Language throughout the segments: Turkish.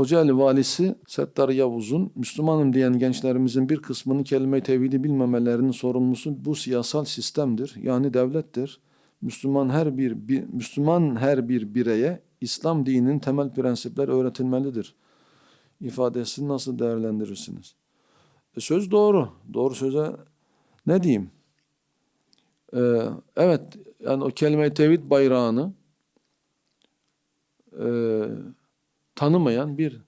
Kocaeli valisi Settar Yavuz'un Müslümanım diyen gençlerimizin bir kısmının kelime-i tevhidi bilmemelerinin sorumlusu bu siyasal sistemdir. Yani devlettir. Müslüman her bir, bir Müslüman her bir bireye İslam dininin temel prensipleri öğretilmelidir. İfadesini nasıl değerlendirirsiniz? E, söz doğru. Doğru söze ne diyeyim? Ee, evet yani o kelime-i tevhid bayrağını e, tanımayan bir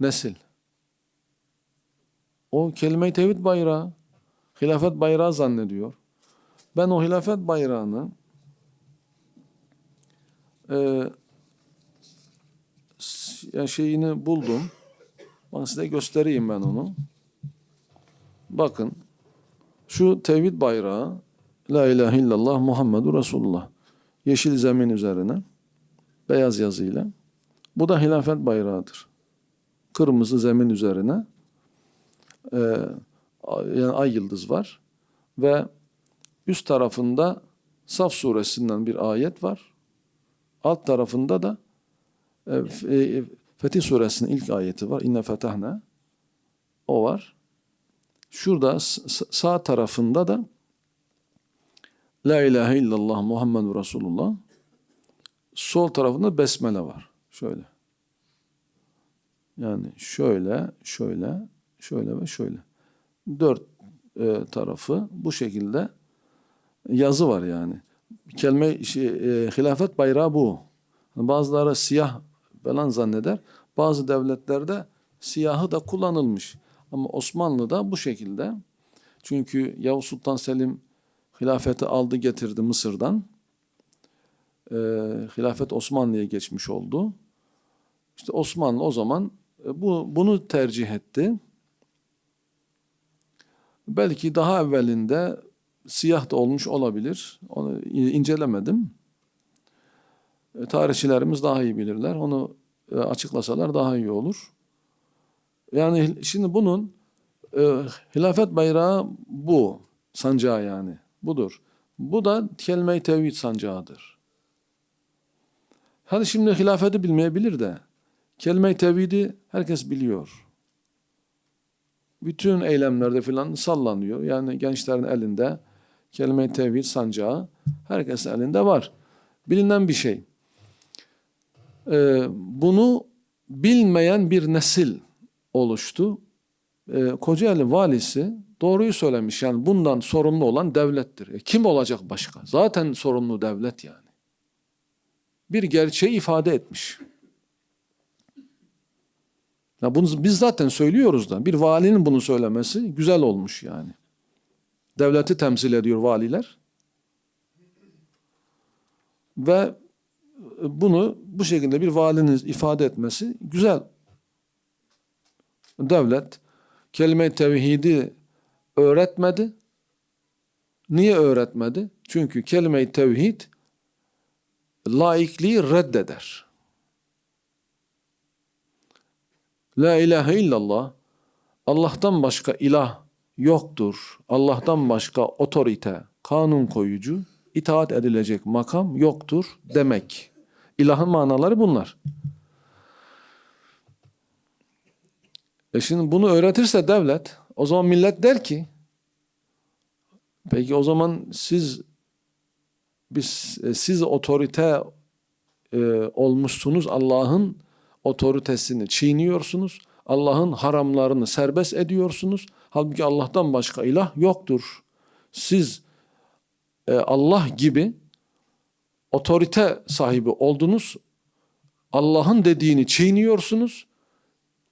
nesil. O kelime-i tevhid bayrağı, hilafet bayrağı zannediyor. Ben o hilafet bayrağını e, şeyini buldum. Ben size göstereyim ben onu. Bakın şu tevhid bayrağı La ilahe illallah Muhammedur Resulullah. Yeşil zemin üzerine beyaz yazıyla. Bu da hilafet bayrağıdır. Kırmızı zemin üzerine e, yani ay yıldız var ve üst tarafında Saf suresinden bir ayet var. Alt tarafında da e, e, Fetih suresinin ilk ayeti var. İnne fetahne. O var. Şurada sağ tarafında da La ilahe illallah Muhammedur Resulullah. Sol tarafında besmele var. Şöyle. Yani şöyle, şöyle, şöyle ve şöyle. Dört e, tarafı bu şekilde yazı var yani. Kelime şey, e, hilafet bayrağı bu. Bazıları siyah falan zanneder. Bazı devletlerde siyahı da kullanılmış. Ama Osmanlı'da bu şekilde. Çünkü Yavuz Sultan Selim hilafeti aldı getirdi Mısır'dan. Ee, hilafet Osmanlı'ya geçmiş oldu. İşte Osmanlı o zaman e, bu bunu tercih etti. Belki daha evvelinde siyah da olmuş olabilir. Onu incelemedim. E, tarihçilerimiz daha iyi bilirler. Onu e, açıklasalar daha iyi olur. Yani şimdi bunun e, hilafet bayrağı bu. Sancağı yani. Budur. Bu da kelime-i tevhid sancağıdır. Hadi şimdi hilafeti bilmeyebilir de kelime-i tevhidi herkes biliyor. Bütün eylemlerde filan sallanıyor. Yani gençlerin elinde kelime-i tevhid sancağı herkesin elinde var. Bilinen bir şey. Ee, bunu bilmeyen bir nesil oluştu. Ee, Kocaeli valisi doğruyu söylemiş. Yani bundan sorumlu olan devlettir. E, kim olacak başka? Zaten sorumlu devlet yani. Bir gerçeği ifade etmiş. Ya bunu biz zaten söylüyoruz da bir valinin bunu söylemesi güzel olmuş yani. Devleti temsil ediyor valiler. Ve bunu bu şekilde bir valinin ifade etmesi güzel. Devlet kelime-i tevhidi öğretmedi. Niye öğretmedi? Çünkü kelime-i tevhid laikliği reddeder. La ilahe illallah Allah'tan başka ilah yoktur. Allah'tan başka otorite, kanun koyucu, itaat edilecek makam yoktur demek. İlahın manaları bunlar. E şimdi bunu öğretirse devlet, o zaman millet der ki, peki o zaman siz biz e, siz otorite e, olmuşsunuz, Allah'ın otoritesini çiğniyorsunuz, Allah'ın haramlarını serbest ediyorsunuz. Halbuki Allah'tan başka ilah yoktur. Siz e, Allah gibi otorite sahibi oldunuz, Allah'ın dediğini çiğniyorsunuz,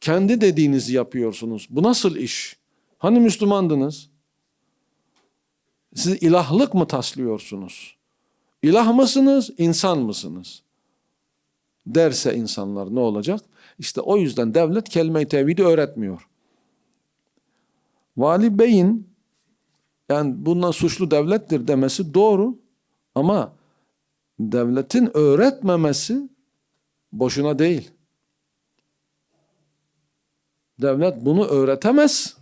kendi dediğinizi yapıyorsunuz. Bu nasıl iş? Hani Müslümandınız? Siz ilahlık mı taslıyorsunuz? İlah mısınız, insan mısınız? Derse insanlar ne olacak? İşte o yüzden devlet kelime-i tevhidi öğretmiyor. Vali Bey'in yani bundan suçlu devlettir demesi doğru ama devletin öğretmemesi boşuna değil. Devlet bunu öğretemez.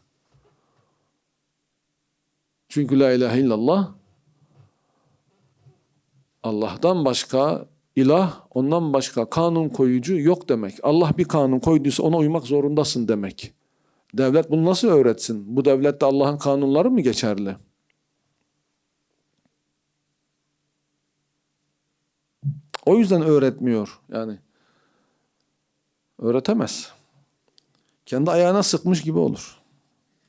Çünkü la ilahe illallah Allah'tan başka İlah ondan başka kanun koyucu yok demek. Allah bir kanun koyduysa ona uymak zorundasın demek. Devlet bunu nasıl öğretsin? Bu devlette Allah'ın kanunları mı geçerli? O yüzden öğretmiyor yani. Öğretemez. Kendi ayağına sıkmış gibi olur.